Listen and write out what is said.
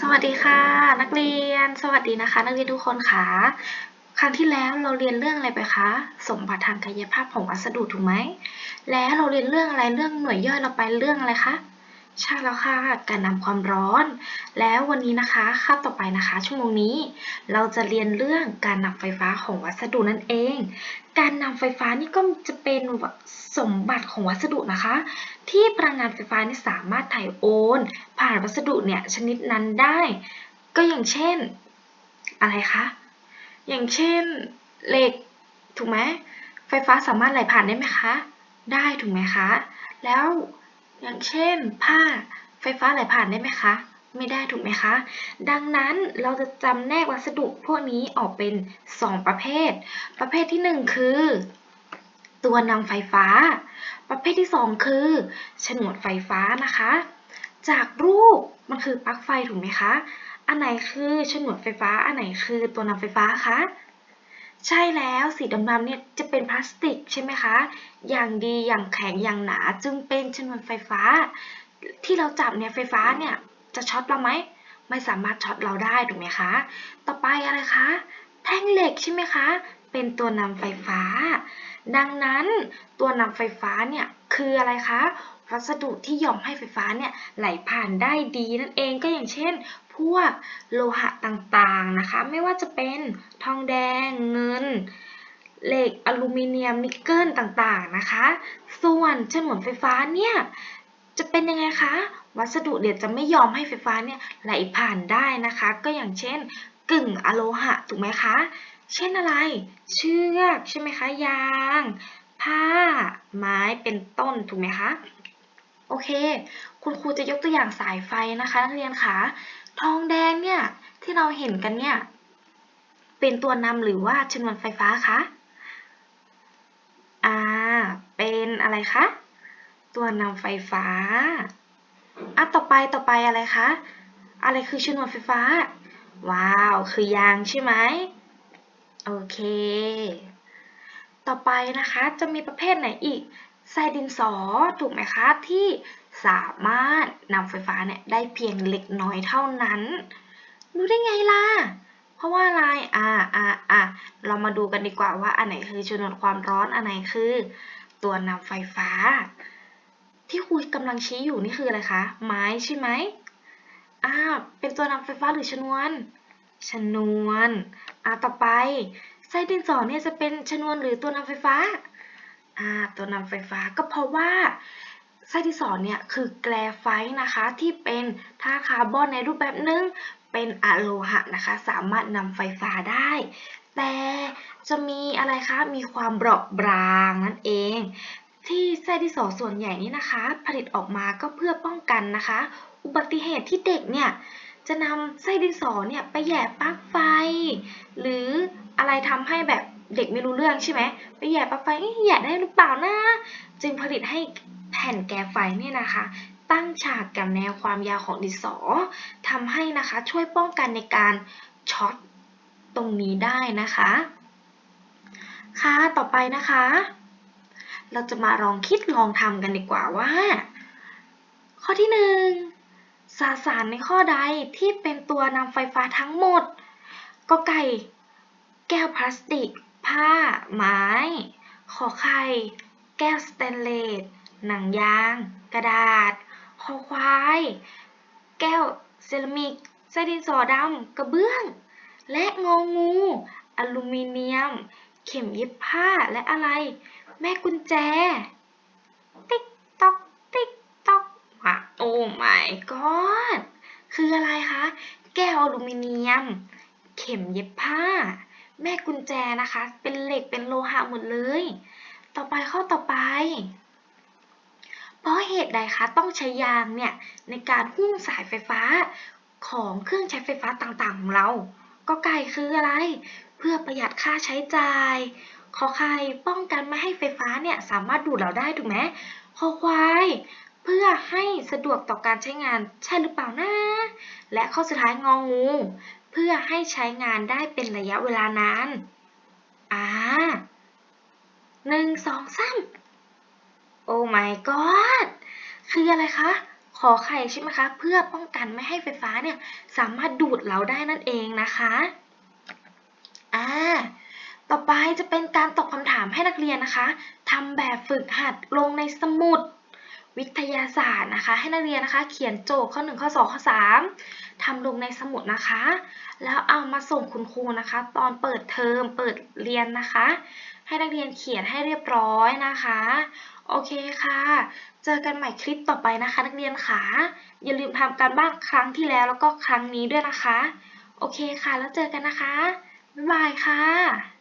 สวัสดีค่ะ นักเรียน สวัสดีนะคะ นักเรียนทุกคนค่ะ ครั้งที่แล้วเราเรียนเรื่องอะไรไปคะสมบัติทางกายภาพของวัสดุถูกไหมแล้วเราเรียนเรื่องอะไรเรื่องหน่วยย่อยเราไปเรื่องอะไรคะ ใช่แล้วค่ะ การนำความร้อน แล้ววันนี้นะคะคาบต่อไปนะคะ ชั่วโมงนี้ เราจะเรียนเรื่องการนำไฟฟ้าของวัสดุนั่นเอง การนำไฟฟ้านี่ก็จะเป็นสมบัติของวัสดุนะคะ ที่พลังงานไฟฟ้านี่สามารถถ่ายโอน ผ่านวัสดุเนี่ยชนิดนั้นได้ ก็อย่างเช่น อะไรคะ อย่างเช่นเหล็กถูกไหมไฟฟ้าสามารถไหลผ่านได้ไหมคะ ได้ถูกไหมคะ แล้ว อย่างเช่น ผ้าไฟฟ้าไหลผ่านได้ไหมคะ ไม่ได้ถูกไหมคะ ดังนั้นเราจะจำแนกวัสดุพวกนี้ออกเป็น 2 ประเภท ประเภทที่ 1 คือ ตัวนำไฟฟ้า ประเภทที่ 2 คือฉนวนไฟฟ้านะคะ จากรูปมันคือปลั๊กไฟถูกไหมคะ อันไหนคือฉนวนไฟฟ้า อันไหนคือตัวนำไฟฟ้าคะ ใช่แล้วสีดำๆเนี่ยจะเป็นพลาสติกใช่ไหมคะ อย่างดีอย่างแข็งอย่างหนาจึงเป็นชนวนไฟฟ้า ที่เราจับเนี่ยไฟฟ้าเนี่ยจะช็อตเราไหมไม่สามารถช็อตเราได้ถูกไหมคะ ต่อไปอะไรคะแท่งเหล็กใช่ไหมคะ เป็นตัวนำไฟฟ้า ดังนั้นตัวนำไฟฟ้าเนี่ยคืออะไรคะวัสดุที่ยอมให้ไฟฟ้าเนี่ยไหลผ่านได้ดีนั่นเองก็อย่างเช่น วกโลหะต่างๆนะคะ ไม่ว่าจะเป็นทองแดงเงินเหล็กอลูมิเนียมนิกเกิลต่างๆนะคะ ส่วนฉนวนไฟฟ้าเนี่ยจะเป็นยังไงคะ วัสดุเดี๋ยวจะไม่ยอมให้ไฟฟ้าเนี่ยไหลผ่านได้นะคะ ก็อย่างเช่น กึ่งอะโลหะถูกไหมคะ เช่นอะไร เชือกใช่ไหมคะยาง ผ้า ไม้เป็นต้นถูกไหมคะ โอเค คุณครูจะยกตัวอย่างสายไฟนะคะ นักเรียนคะทองแดงเนี่ยที่เราเห็นกันเนี่ย เป็นตัวนำหรือว่าชนวนไฟฟ้าคะอ่าเป็นอะไรคะตัวนำไฟฟ้าอะต่อไปต่อไปอะไรคะอะไรคือชนวนไฟฟ้า ว้าว คือยางใช่ไหมโอเค ต่อไปนะคะจะมีประเภทไหนอีก ทรายดินสอถูกไหมคะ ที่สามารถนำไฟฟ้าเนี่ยได้เพียงเล็กน้อยเท่านั้นรู้ได้ไงล่ะ เพราะว่าอะไรอ่าอ่าอ่าเรามาดูกันดีกว่าว่าอันไหนคือชนวนความร้อนอันไหนคือ ตัวนำไฟฟ้า ที่ครูกำลังชี้อยู่นี่คืออะไรคะ ไม้ใช่ไหมอ่าเป็นตัวนำไฟฟ้าหรือชนวน ชนวนอ่าต่อไปไส้ดินสอเนี่ยจะเป็นชนวนหรือตัวนำไฟฟ้า ตัวนำไฟฟ้าก็เพราะว่าไส้ดินสอเนี่ยคือแกลไฟต์นะคะที่เป็นธาตุคาร์บอนในรูปแบบหนึ่งเป็นอะโลหะนะคะ สามารถนำไฟฟ้าได้ แต่จะมีอะไรคะ มีความเบาบางนั่นเอง ที่ไส้ดินสอส่วนใหญ่นี้นะคะ ผลิตออกมาก็เพื่อป้องกันนะคะ อุบัติเหตุที่เด็กเนี่ยจะนำไส้ดินสอเนี่ยไปแย่ปลั๊กไฟ หรืออะไรทำให้แบบ เด็กไม่รู้เรื่องใช่ไหมไปแหย่ปลั๊กไฟแหย่ได้หรือเปล่านะจึงผลิตให้แผ่นแก้ไฟเนี่ยนะคะ ตั้งฉากกับแนวความยาวของดินสอทำให้นะคะช่วยป้องกันในการช็อตตรงนี้ได้นะคะ ค่ะต่อไปนะคะ เราจะมาลองคิดลองทำกันดีกว่าว่า ข้อที่หนึ่งสสารในข้อใดที่เป็นตัวนำไฟฟ้าทั้งหมด ก็ไก่ แก้วพลาสติก ผ้า ไม้ ขอไข่ แก้วสแตนเลส หนังยาง กระดาษ คอควาย แก้วเซรามิกไส้ดินสอดำ กระเบื้อง และงองู อลูมิเนียม เข็มเย็บผ้าและอะไร แม่กุญแจ ติ๊กตอก ติ๊กตอกว่ะโอ้ my god คืออะไรคะ แก้วอลูมิเนียม เข็มเย็บผ้า แม่กุญแจนะคะ เป็นเหล็กเป็นโลหะหมดเลย ต่อไปข้อต่อไป เพราะเหตุใดคะต้องใช้ยางเนี่ยในการหุ้มสายไฟฟ้าของเครื่องใช้ไฟฟ้าต่างๆของเรา ก็ไก่คืออะไร เพื่อประหยัดค่าใช้จ่ายขอไข่ป้องกันไม่ให้ไฟฟ้าเนี่ยสามารถดูดเราได้ถูกไหมขอควาย เพื่อให้สะดวกต่อการใช้งานใช่หรือเปล่านะ และข้อสุดท้ายงองู เพื่อให้ใช้งานได้เป็นระยะเวลานาน อ่าหนึ่งสองสามโอ้ my god คืออะไรคะ ขอไข่ใช่ไหมคะ เพื่อป้องกันไม่ให้ไฟฟ้าเนี่ย สามารถดูดเราได้นั่นเองนะคะอ่าต่อไปจะเป็นการตอบคำถามให้นักเรียนนะคะทำแบบฝึกหัดลงในสมุดวิทยาศาสตร์นะคะ ให้นักเรียนนะคะ เขียนโจทย์ข้อ 1 ข้อ 2 ข้อ 3 ทำลงในสมุดนะคะ แล้วเอามาส่งคุณครูนะคะ ตอนเปิดเทอมเปิดเรียนนะคะ ให้นักเรียนเขียนให้เรียบร้อยนะคะ โอเคค่ะ เจอกันใหม่คลิปต่อไปนะคะ นักเรียนค่ะอย่าลืมทำการบ้านครั้งที่แล้วแล้วก็ครั้งนี้ด้วยนะคะ โอเคค่ะ แล้วเจอกันนะคะบ๊ายบายค่ะ